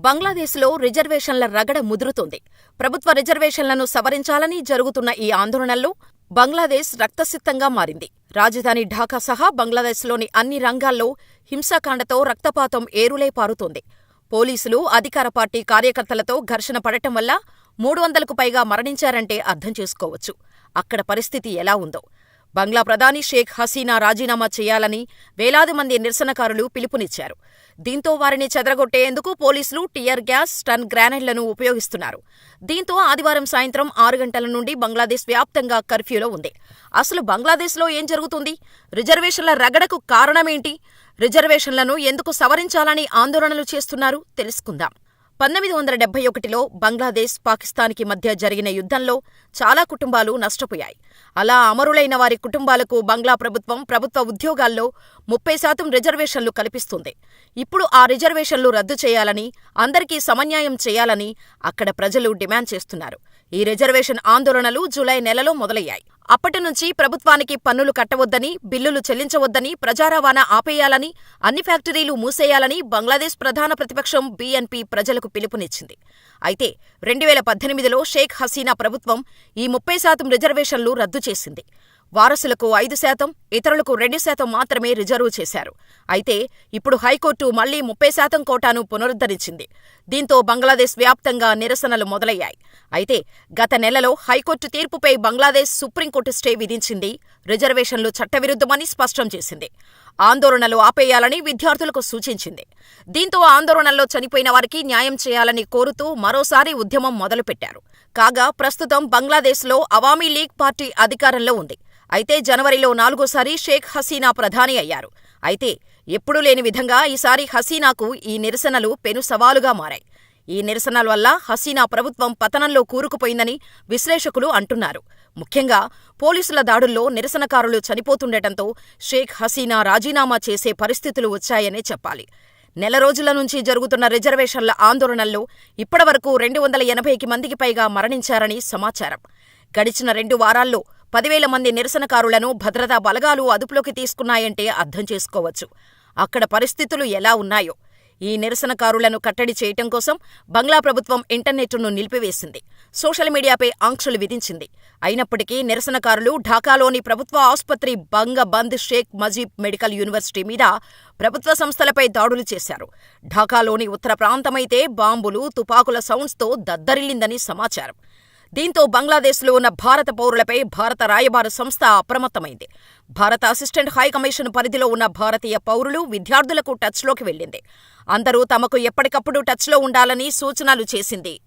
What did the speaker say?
బంగ్లాదేశ్లో రిజర్వేషన్ల రగడ ముదురుతోంది. ప్రభుత్వ రిజర్వేషన్లను సవరించాలని జరుగుతున్న ఈ ఆందోళనల్లో బంగ్లాదేశ్ రక్తసిక్తంగా మారింది. రాజధాని ఢాకా సహా బంగ్లాదేశ్లోని అన్ని రంగాల్లో హింసాకాండతో రక్తపాతం ఏరులై పారుతోంది. పోలీసులు, అధికార పార్టీ కార్యకర్తలతో ఘర్షణ పడటం వల్ల మూడు వందలకు పైగా మరణించారంటే అర్థం చేసుకోవచ్చు. అక్కడ పరిస్థితి ఎలా ఉందో. బంగ్లా ప్రధాని షేక్ హసీనా రాజీనామా చేయాలని వేలాది మంది నిరసనకారులు పిలుపునిచ్చారు. దీంతో వారిని చెదరగొట్టేందుకు పోలీసులు టియర్ గ్యాస్, స్టన్ గ్రానైడ్లను ఉపయోగిస్తున్నారు. దీంతో ఆదివారం సాయంత్రం ఆరు గంటల నుండి బంగ్లాదేశ్ వ్యాప్తంగా కర్ఫ్యూలో ఉంది. అసలు బంగ్లాదేశ్లో ఏం జరుగుతుంది? రిజర్వేషన్ల రగడకు కారణమేంటి? రిజర్వేషన్లను ఎందుకు సవరించాలని ఆందోళనలు చేస్తున్నారు? తెలుసుకుందాం. పంతొమ్మిది వందల డెబ్బై ఒకటిలో బంగ్లాదేశ్, పాకిస్తాన్కి మధ్య జరిగిన యుద్ధంలో చాలా కుటుంబాలు నష్టపోయాయి. అలా అమరులైన వారి కుటుంబాలకు బంగ్లా ప్రభుత్వం ప్రభుత్వ ఉద్యోగాల్లో ముప్పై శాతం రిజర్వేషన్లు కల్పిస్తుంది. ఇప్పుడు ఆ రిజర్వేషన్లు రద్దు చేయాలని, అందరికీ సమన్యాయం చేయాలని అక్కడ ప్రజలు డిమాండ్ చేస్తున్నారు. ఈ రిజర్వేషన్ ఆందోళనలు జూలై నెలలో మొదలయ్యాయి. అప్పటి నుంచి ప్రభుత్వానికి పన్నులు కట్టవద్దని, బిల్లులు చెల్లించవద్దని, ప్రజా రవాణా ఆపేయాలని, అన్ని ఫ్యాక్టరీలు మూసేయాలని బంగ్లాదేశ్ ప్రధాన ప్రతిపక్షం బీఎన్పీ ప్రజలకు పిలుపునిచ్చింది. అయితే రెండువేల పద్దెనిమిదిలో షేక్ హసీనా ప్రభుత్వం ఈ ముప్పై శాతం రిజర్వేషన్లు రద్దు చేసింది. వారసులకు ఐదు శాతం, ఇతరులకు రెండు శాతం మాత్రమే రిజర్వు చేశారు. అయితే ఇప్పుడు హైకోర్టు మళ్ళీ ముప్పై శాతం కోటాను పునరుద్ధరించింది. దీంతో బంగ్లాదేశ్ వ్యాప్తంగా నిరసనలు మొదలయ్యాయి. అయితే గత నెలలో హైకోర్టు తీర్పుపై బంగ్లాదేశ్ సుప్రీంకోర్టు స్టే విధించింది. రిజర్వేషన్లు చట్టవిరుద్ధమని స్పష్టం చేసింది. ఆందోళనలు ఆపేయాలని విద్యార్థులకు సూచించింది. దీంతో ఆందోళనల్లో చనిపోయిన వారికి న్యాయం చేయాలని కోరుతూ మరోసారి ఉద్యమం మొదలుపెట్టారు. కాగా ప్రస్తుతం బంగ్లాదేశ్లో అవామీ లీగ్ పార్టీ అధికారంలో ఉంది. అయితే జనవరిలో నాలుగోసారి షేక్ హసీనా ప్రధాని అయ్యారు. అయితే ఎప్పుడూ లేని విధంగా ఈసారి హసీనాకు ఈ నిరసనలు పెను సవాలుగా మారాయి. ఈ నిరసనల వల్ల హసీనా ప్రభుత్వం పతనంలో కూరుకుపోయిందని విశ్లేషకులు అంటున్నారు. ముఖ్యంగా పోలీసుల దాడుల్లో నిరసనకారులు చనిపోతుండటంతో షేక్ హసీనా రాజీనామా చేసే పరిస్థితులు వచ్చాయనే చెప్పాలి. నెల రోజుల నుంచి జరుగుతున్న రిజర్వేషన్ల ఆందోళనల్లో ఇప్పటివరకు రెండు వందల ఎనభైకి మందికి పైగా మరణించారని సమాచారం. గడిచిన రెండు వారాల్లో పదివేల మంది నిరసనకారులను భద్రతా బలగాలు అదుపులోకి తీసుకున్నాయంటే అర్థం చేసుకోవచ్చు. అక్కడ పరిస్థితులు ఎలా ఉన్నాయో. ఈ నిరసనకారులను కట్టడి చేయటం కోసం బంగ్లా ప్రభుత్వం ఇంటర్నెట్ను నిలిపివేసింది. సోషల్ మీడియాపై ఆంక్షలు విధించింది. అయినప్పటికీ నిరసనకారులు ఢాకాలోని ప్రభుత్వ ఆసుపత్రి Bangabandhu Sheikh Mujib medical university మీద, ప్రభుత్వ సంస్థలపై దాడులు చేశారు. ఢాకాలోని ఉత్తర ప్రాంతమైతే బాంబులు, తుపాకుల సౌండ్స్తో దద్దరిల్లిందని సమాచారం. దీంతో బంగ్లాదేశ్లో ఉన్న భారత పౌరులపై భారత రాయబార సంస్థ అప్రమత్తమైంది. భారత అసిస్టెంట్ హైకమిషన్ పరిధిలో ఉన్న భారతీయ పౌరులు, విద్యార్థులకు టచ్లోకి వెళ్ళింది. అందరూ తమకు ఎప్పటికప్పుడు టచ్లో ఉండాలని సూచనలు చేసింది.